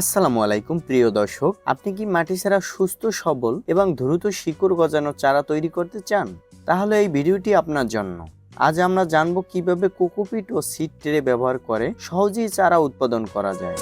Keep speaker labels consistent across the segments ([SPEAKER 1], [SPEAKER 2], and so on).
[SPEAKER 1] আসসালামু আলাইকুম, প্রিয় দর্শক। আপনি কি মাটি ছাড়া সুস্থ, সবল এবং দ্রুত শিকড় গজানো চারা তৈরি করতে চান? তাহলে এই ভিডিওটি আপনার জন্য। আজ আমরা জানব কীভাবে কোকোপিট ও সিড ট্রে ব্যবহার করে সহজেই চারা উৎপাদন করা যায়।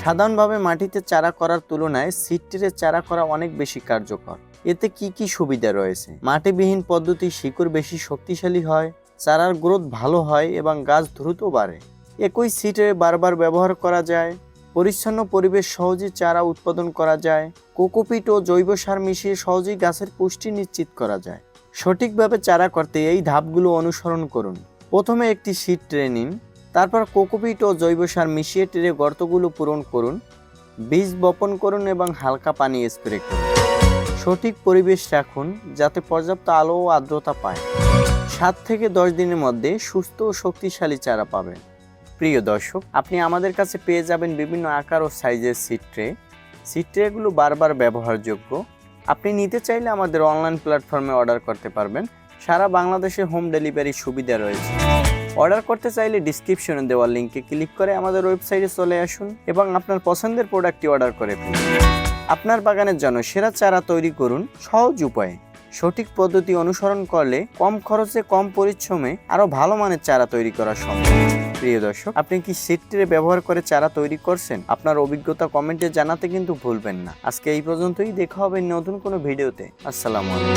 [SPEAKER 1] সাধারণভাবে মাটিতে চারা করার তুলনায় সিড ট্রে চারা করা অনেক বেশি কার্যকর। এতে কি কি সুবিধা রয়েছে? মাটিবিহীন পদ্ধতি শিকড় বেশি শক্তিশালী হয়? চারার গ্রোথ ভালো হয় এবং গাছ দ্রুত বাড়ে। একই সিটে বারবার ব্যবহার করা যায়, পরিচ্ছন্ন পরিবেশ সহজে চারা উৎপাদন করা যায়, কোকোপিট ও জৈব সার মিশিয়ে সহজেই গাছের পুষ্টি নিশ্চিত করা যায়। সঠিকভাবে চারা করতে এই ধাপগুলো অনুসরণ করুন। প্রথমে একটি সিট ট্রে নিন, তারপর কোকোপিট ও জৈব সার মিশিয়ে ট্রে গর্তগুলো পূরণ করুন, বীজ বপন করুন এবং হালকা পানি স্প্রে করুন। সঠিক পরিবেশ রাখুন যাতে পর্যাপ্ত আলো ও আর্দ্রতা পায়। সাত থেকে দশ দিনের মধ্যে সুস্থ ও শক্তিশালী চারা পাবেন। প্রিয় দর্শক, আপনি আমাদের কাছে পেয়ে যাবেন বিভিন্ন আকার ও সাইজের সিট ট্রে সিট ট্রেগুলো বারবার ব্যবহারযোগ্য। আপনি নিতে চাইলে আমাদের অনলাইন প্ল্যাটফর্মে অর্ডার করতে পারবেন। সারা বাংলাদেশে হোম ডেলিভারির সুবিধা রয়েছে। অর্ডার করতে চাইলে ডিসক্রিপশনে দেওয়া লিঙ্কে ক্লিক করে আমাদের ওয়েবসাইটে চলে আসুন এবং আপনার পছন্দের প্রোডাক্টটি অর্ডার করে ফেলুন। আপনার বাগানের জন্য সেরা চারা তৈরি করুন সহজ উপায়ে। সঠিক পদ্ধতি অনুসরণ করলে কম খরচে, কম পরিশ্রমে আরও ভালো মানের চারা তৈরি করা সম্ভব। প্রিয় দর্শক, আপনি কি সিট্রে ব্যবহার করে চারা তৈরি করছেন? আপনার অভিজ্ঞতা কমেন্টে জানাতে কিন্তু ভুলবেন না। আজকে এই পর্যন্তই। দেখা হবে নতুন কোনো ভিডিওতে। আসসালামু আলাইকুম।